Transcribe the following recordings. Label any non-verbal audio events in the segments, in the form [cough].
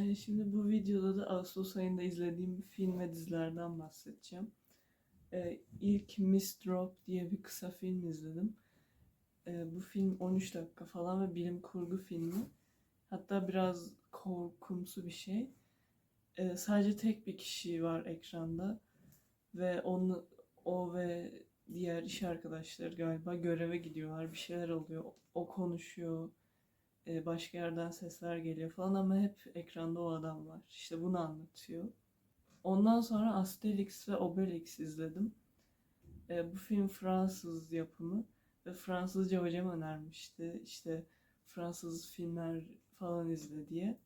Ee, Şimdi bu videoda da Ağustos ayında izlediğim film ve dizilerden bahsedeceğim. Ee, İlk Miss Drop diye bir kısa film izledim. Ee, Bu film 13 dakika falan ve bilim kurgu filmi. Hatta biraz korkumsu bir şey. Ee, Sadece tek bir kişi var ekranda ve onu, o ve diğer iş arkadaşları galiba göreve gidiyorlar. Bir şeyler oluyor. O konuşuyor e, başka yerden sesler geliyor falan ama hep ekranda o adam var. İşte bunu anlatıyor. Ondan sonra Asterix ve Obelix izledim. E, bu film Fransız yapımı ve Fransızca hocam önermişti. İşte Fransız filmler falan izle diye.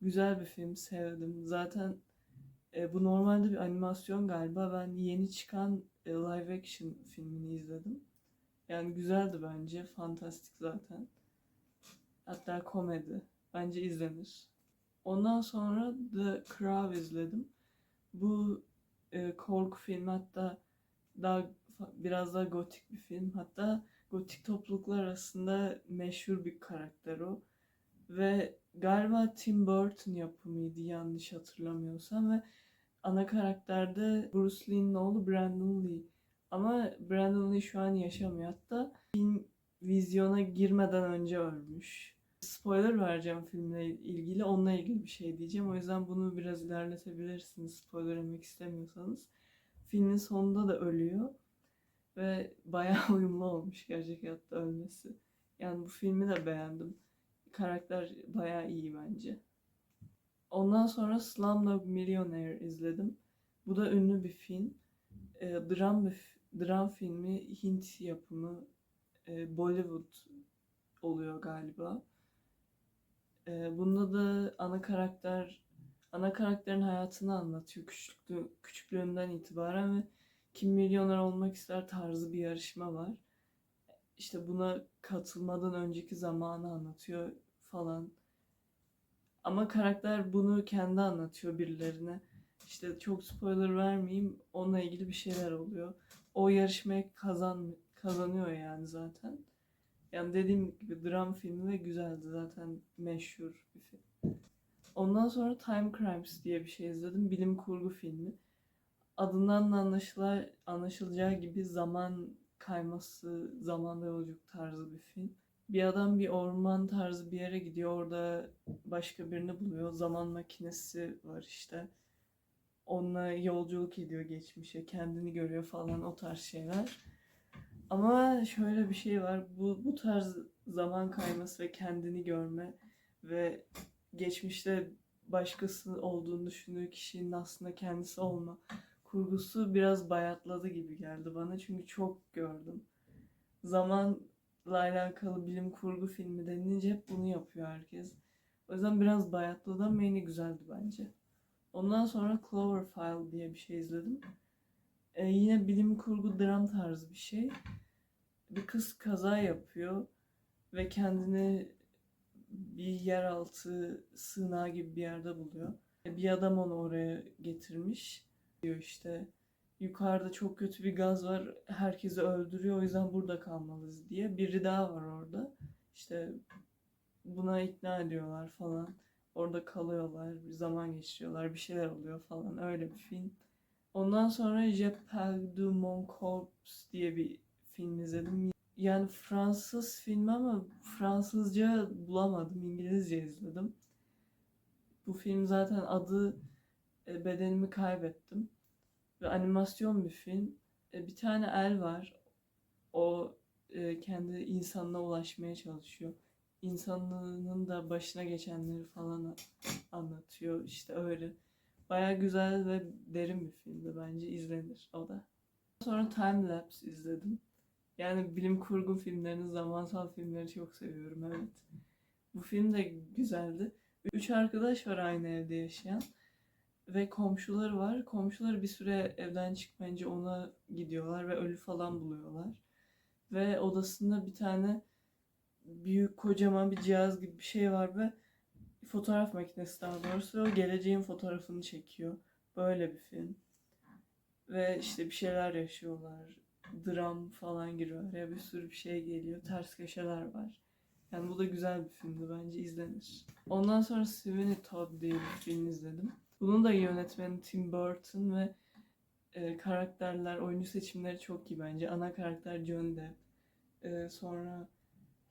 Güzel bir film, sevdim. Zaten e, bu normalde bir animasyon galiba. Ben yeni çıkan e, live action filmini izledim. Yani güzeldi bence. Fantastik zaten. Hatta komedi. Bence izlenir. Ondan sonra The Crow izledim. Bu e, korku filmi hatta daha biraz daha gotik bir film. Hatta gotik topluluklar arasında meşhur bir karakter o. Ve galiba Tim Burton yapımıydı yanlış hatırlamıyorsam ve ana karakterde Bruce Lee'nin oğlu Brandon Lee. Ama Brandon Lee şu an yaşamıyor. Hatta film vizyona girmeden önce ölmüş. Spoiler vereceğim filmle ilgili. Onunla ilgili bir şey diyeceğim. O yüzden bunu biraz ilerletebilirsiniz spoiler yemek istemiyorsanız. Filmin sonunda da ölüyor. Ve bayağı [laughs] uyumlu olmuş gerçek hayatta ölmesi. Yani bu filmi de beğendim. Karakter bayağı iyi bence. Ondan sonra Slumdog Millionaire izledim. Bu da ünlü bir film. E, dram bir dram filmi Hint yapımı e, Bollywood oluyor galiba. E, bunda da ana karakter ana karakterin hayatını anlatıyor küçüklüğü, küçüklüğünden itibaren ve kim milyoner olmak ister tarzı bir yarışma var. İşte buna katılmadan önceki zamanı anlatıyor falan. Ama karakter bunu kendi anlatıyor birilerine. İşte çok spoiler vermeyeyim. Onunla ilgili bir şeyler oluyor. O yarışmayı kazan kazanıyor yani zaten. Yani dediğim gibi dram filmi ve güzeldi zaten meşhur bir film. Ondan sonra Time Crimes diye bir şey izledim. Bilim kurgu filmi. Adından da anlaşıla, anlaşılacağı gibi zaman kayması, zamanda yolculuk tarzı bir film. Bir adam bir orman tarzı bir yere gidiyor. Orada başka birini buluyor. Zaman makinesi var işte. Onunla yolculuk ediyor geçmişe. Kendini görüyor falan o tarz şeyler. Ama şöyle bir şey var. Bu, bu tarz zaman kayması ve kendini görme ve geçmişte başkası olduğunu düşündüğü kişinin aslında kendisi olma kurgusu biraz bayatladı gibi geldi bana. Çünkü çok gördüm. Zamanla alakalı bilim kurgu filmi denince hep bunu yapıyor herkes. O yüzden biraz bayatladı ama yine güzeldi bence. Ondan sonra Cloverfield diye bir şey izledim. Ee, yine bilim kurgu dram tarzı bir şey. Bir kız kaza yapıyor ve kendini bir yeraltı sığınağı gibi bir yerde buluyor. Bir adam onu oraya getirmiş. Diyor işte yukarıda çok kötü bir gaz var. Herkesi öldürüyor. O yüzden burada kalmalıyız diye. Biri daha var orada. İşte buna ikna ediyorlar falan. Orada kalıyorlar. Bir zaman geçiriyorlar. Bir şeyler oluyor falan. Öyle bir film. Ondan sonra Je parle de mon corps diye bir film izledim. Yani Fransız filmi ama Fransızca bulamadım. İngilizce izledim. Bu film zaten adı e, Bedenimi Kaybettim. Ve animasyon bir film. E, Bir tane el var. O e, kendi insanına ulaşmaya çalışıyor. İnsanlığının da başına geçenleri falan anlatıyor. İşte öyle. Baya güzel ve derin bir filmdi bence izlenir o da. Sonra Time Lapse izledim. Yani bilim kurgu filmlerini, zamansal filmleri çok seviyorum evet. Bu film de güzeldi. Üç arkadaş var aynı evde yaşayan. Ve komşuları var. Komşuları bir süre evden çıkmayınca ona gidiyorlar ve ölü falan buluyorlar. Ve odasında bir tane büyük kocaman bir cihaz gibi bir şey var ve fotoğraf makinesi daha doğrusu o geleceğin fotoğrafını çekiyor. Böyle bir film. Ve işte bir şeyler yaşıyorlar. Dram falan giriyor. Araya bir sürü bir şey geliyor. Ters köşeler var. Yani bu da güzel bir filmdi bence izlenir. Ondan sonra Sweeney Todd diye bir film izledim. Bunun da yönetmeni Tim Burton ve e, karakterler, oyuncu seçimleri çok iyi bence. Ana karakter John Depp. E, sonra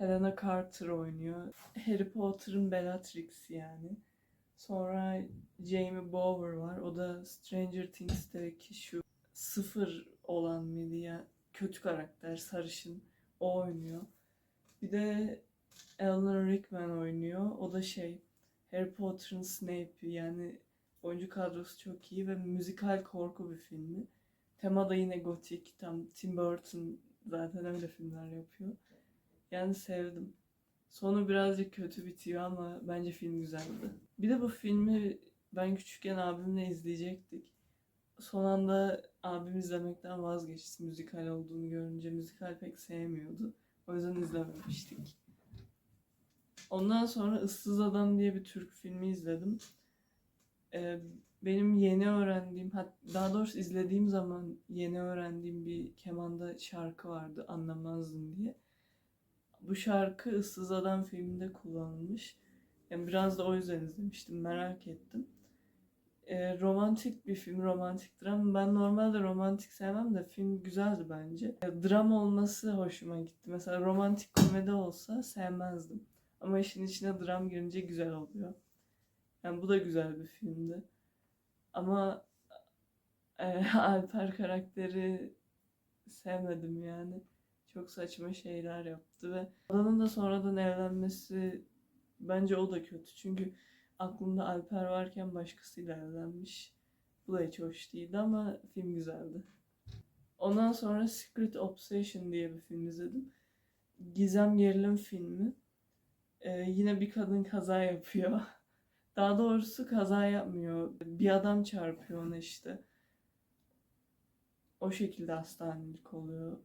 Helena Carter oynuyor. Harry Potter'ın Bellatrix yani. Sonra Jamie Bower var. O da Stranger Things'teki şu sıfır olan ya? Kötü karakter, sarışın. O oynuyor. Bir de Alan Rickman oynuyor. O da şey Harry Potter'ın Snape'i yani oyuncu kadrosu çok iyi ve müzikal korku bir filmi. Tema da yine gotik. Tam Tim Burton zaten öyle filmler yapıyor. Yani sevdim. Sonu birazcık kötü bitiyor ama bence film güzeldi. Bir de bu filmi ben küçükken abimle izleyecektik. Son anda abim izlemekten vazgeçti müzikal olduğunu görünce. Müzikal pek sevmiyordu. O yüzden izlememiştik. Ondan sonra Issız Adam diye bir Türk filmi izledim. Ee, benim yeni öğrendiğim, daha doğrusu izlediğim zaman yeni öğrendiğim bir kemanda şarkı vardı anlamazdım diye. Bu şarkı Issız Adam filminde kullanılmış. Yani biraz da o yüzden izlemiştim, merak ettim. Ee, romantik bir film, romantik dram. Ben normalde romantik sevmem de film güzeldi bence. Ya, dram olması hoşuma gitti. Mesela romantik komedi olsa sevmezdim. Ama işin içine dram girince güzel oluyor. Yani bu da güzel bir filmdi. Ama e, [laughs] Alper karakteri sevmedim yani. Çok saçma şeyler yaptı ve adamın da sonradan evlenmesi bence o da kötü. Çünkü aklında Alper varken başkasıyla evlenmiş. Bu da hiç hoş değildi ama film güzeldi. Ondan sonra Secret Obsession diye bir film izledim. Gizem gerilim filmi. Ee, yine bir kadın kaza yapıyor. [laughs] Daha doğrusu kaza yapmıyor. Bir adam çarpıyor ona işte. O şekilde hastanelik oluyor.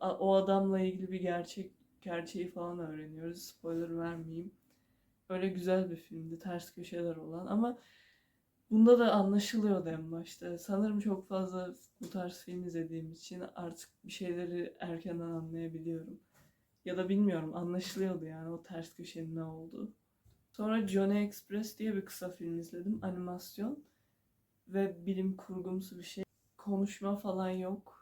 A- O adamla ilgili bir gerçek gerçeği falan öğreniyoruz. Spoiler vermeyeyim. Öyle güzel bir filmdi. Ters köşeler olan ama bunda da anlaşılıyordu en başta. Sanırım çok fazla bu tarz film izlediğim için artık bir şeyleri erkenden anlayabiliyorum. Ya da bilmiyorum anlaşılıyordu yani o ters köşenin ne olduğu. Sonra Johnny Express diye bir kısa film izledim. Animasyon ve bilim kurgumsu bir şey. Konuşma falan yok.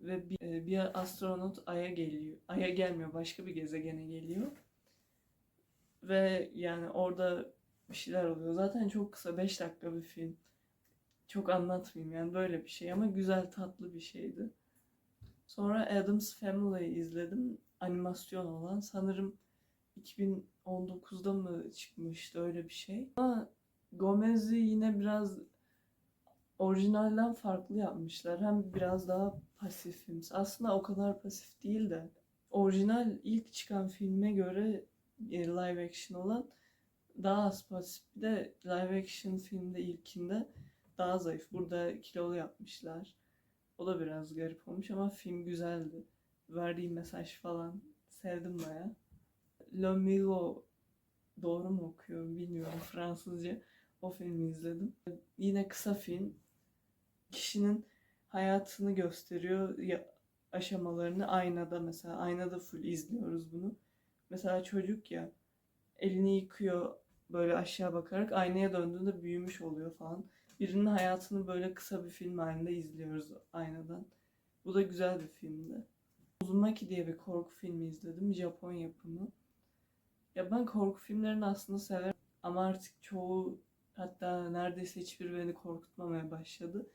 Ve bir, e, bir astronot Ay'a geliyor. Ay'a gelmiyor, başka bir gezegene geliyor. Ve yani orada bir şeyler oluyor. Zaten çok kısa 5 dakika bir film. Çok anlatmayayım yani böyle bir şey ama güzel tatlı bir şeydi. Sonra Addams Family izledim. Animasyon olan. Sanırım 2019'da mı çıkmıştı öyle bir şey. Ama Gomez'i yine biraz orijinalden farklı yapmışlar. Hem biraz daha pasif film. Aslında o kadar pasif değil de orijinal ilk çıkan filme göre e, live action olan daha az pasif. Bir de live action filmde ilkinde daha zayıf. Burada kilolu yapmışlar. O da biraz garip olmuş ama film güzeldi. Verdiği mesaj falan sevdim baya. Le Milo doğru mu okuyorum bilmiyorum Fransızca. O filmi izledim. Yine kısa film. Kişinin hayatını gösteriyor ya, aşamalarını aynada mesela. Aynada full izliyoruz bunu. Mesela çocuk ya elini yıkıyor böyle aşağı bakarak aynaya döndüğünde büyümüş oluyor falan. Birinin hayatını böyle kısa bir film halinde izliyoruz aynadan. Bu da güzel bir filmdi. Uzumaki diye bir korku filmi izledim. Japon yapımı. Ya ben korku filmlerini aslında severim ama artık çoğu hatta neredeyse hiçbir beni korkutmamaya başladı.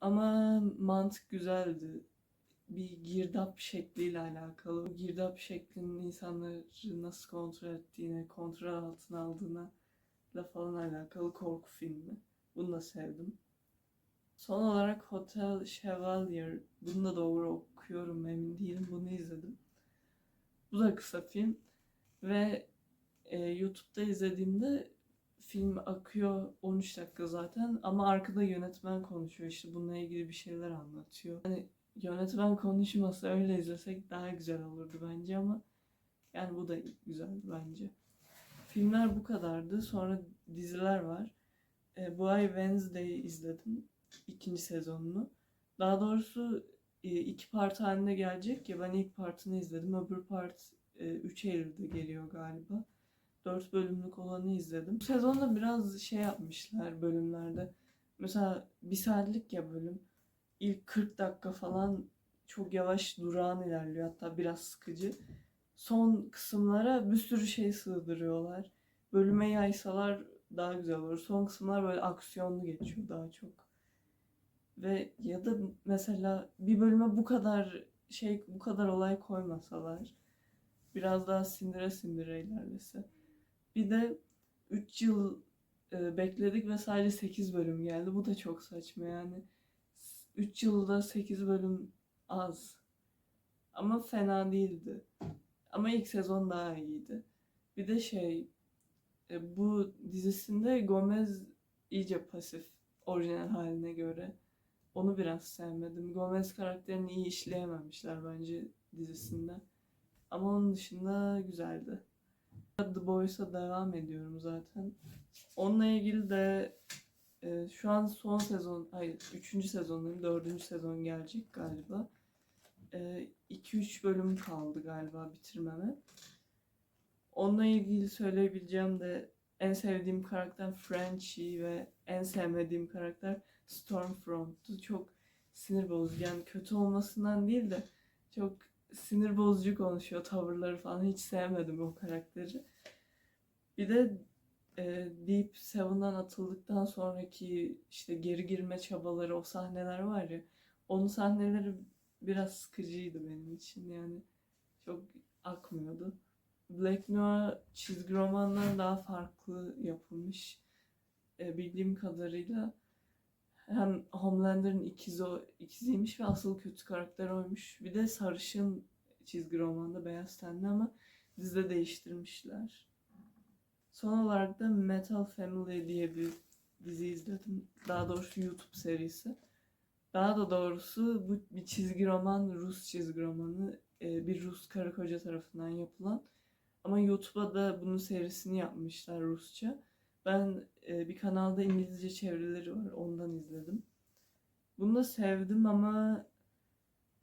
Ama mantık güzeldi. Bir girdap şekliyle alakalı. Bu girdap şeklinin insanları nasıl kontrol ettiğine, kontrol altına aldığına da falan alakalı korku filmi. Bunu da sevdim. Son olarak Hotel Chevalier. Bunu da doğru okuyorum emin değilim. Bunu izledim. Bu da kısa film. Ve e, YouTube'da izlediğimde film akıyor 13 dakika zaten ama arkada yönetmen konuşuyor işte bununla ilgili bir şeyler anlatıyor. Hani yönetmen konuşmasa öyle izlesek daha güzel olurdu bence ama yani bu da güzeldi bence. Filmler bu kadardı. Sonra diziler var. E, bu ay Wednesday'i izledim. ikinci sezonunu. Daha doğrusu e, iki part halinde gelecek ya ben ilk partını izledim. Öbür part 3 Eylül'de geliyor galiba. 4 bölümlük olanı izledim. Sezonda biraz şey yapmışlar bölümlerde. Mesela bir saatlik ya bölüm. İlk 40 dakika falan çok yavaş durağan ilerliyor. Hatta biraz sıkıcı. Son kısımlara bir sürü şey sığdırıyorlar. Bölüme yaysalar daha güzel olur. Son kısımlar böyle aksiyonlu geçiyor daha çok. Ve ya da mesela bir bölüme bu kadar şey bu kadar olay koymasalar biraz daha sindire sindire ilerlese. Bir de 3 yıl e, bekledik ve sadece 8 bölüm geldi. Bu da çok saçma yani. 3 yılda 8 bölüm az. Ama fena değildi. Ama ilk sezon daha iyiydi. Bir de şey e, bu dizisinde Gomez iyice pasif orijinal haline göre. Onu biraz sevmedim. Gomez karakterini iyi işleyememişler bence dizisinde. Ama onun dışında güzeldi. The Boys'a devam ediyorum zaten. Onunla ilgili de e, şu an son sezon, hayır 3. sezondayım, 4. sezon gelecek galiba. 2-3 bölüm kaldı galiba bitirmeme. Onunla ilgili söyleyebileceğim de en sevdiğim karakter Frenchie ve en sevmediğim karakter Stormfront'tu. Çok sinir bozucu. Yani kötü olmasından değil de çok sinir bozucu konuşuyor. Tavırları falan hiç sevmedim o karakteri. Bir de e, Deep Seven'dan atıldıktan sonraki işte geri girme çabaları, o sahneler var ya. Onun sahneleri biraz sıkıcıydı benim için yani. Çok akmıyordu. Black Noir çizgi romandan daha farklı yapılmış. E, bildiğim kadarıyla hem Homelander'ın ikizi, ikiziymiş ve asıl kötü karakter oymuş. Bir de sarışın çizgi romanda beyaz tenli ama dizide değiştirmişler. Son olarak da Metal Family diye bir dizi izledim. Daha doğrusu YouTube serisi. Daha da doğrusu bu bir çizgi roman, Rus çizgi romanı. e, Bir Rus karı koca tarafından yapılan. Ama YouTube'a da bunun serisini yapmışlar Rusça. Ben e, bir kanalda İngilizce çevirileri var. Ondan izledim. Bunu da sevdim ama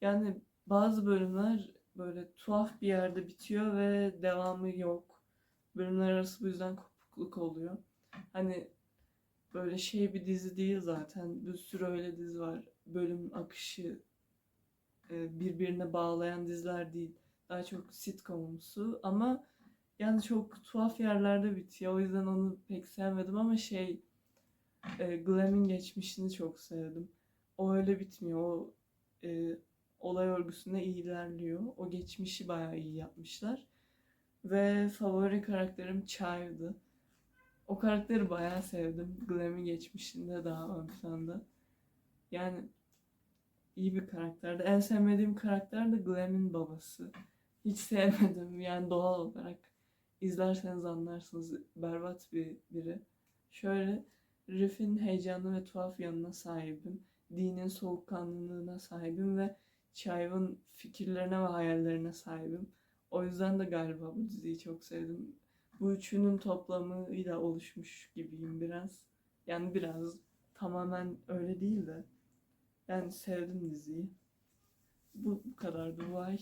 yani bazı bölümler böyle tuhaf bir yerde bitiyor ve devamı yok. Bölümler arası bu yüzden kopukluk oluyor. Hani böyle şey bir dizi değil zaten. Bir sürü öyle dizi var. Bölüm akışı e, birbirine bağlayan diziler değil. Daha çok sitcomumsu ama yani çok tuhaf yerlerde bitiyor. O yüzden onu pek sevmedim ama şey e, Glam'in geçmişini çok sevdim. O öyle bitmiyor. O e, olay örgüsünde iyi ilerliyor. O geçmişi bayağı iyi yapmışlar. Ve favori karakterim Chive'dı. O karakteri bayağı sevdim. Glam'in geçmişinde daha ön planda. Yani iyi bir karakterdi. En sevmediğim karakter de Glam'in babası. Hiç sevmedim yani doğal olarak. İzlerseniz anlarsınız. Berbat bir biri. Şöyle Riff'in heyecanlı ve tuhaf yanına sahibim. Dean'in soğukkanlılığına sahibim ve Chive'ın fikirlerine ve hayallerine sahibim. O yüzden de galiba bu diziyi çok sevdim. Bu üçünün toplamıyla oluşmuş gibiyim biraz. Yani biraz tamamen öyle değil de. Yani sevdim diziyi. Bu, bu kadardı bu ay.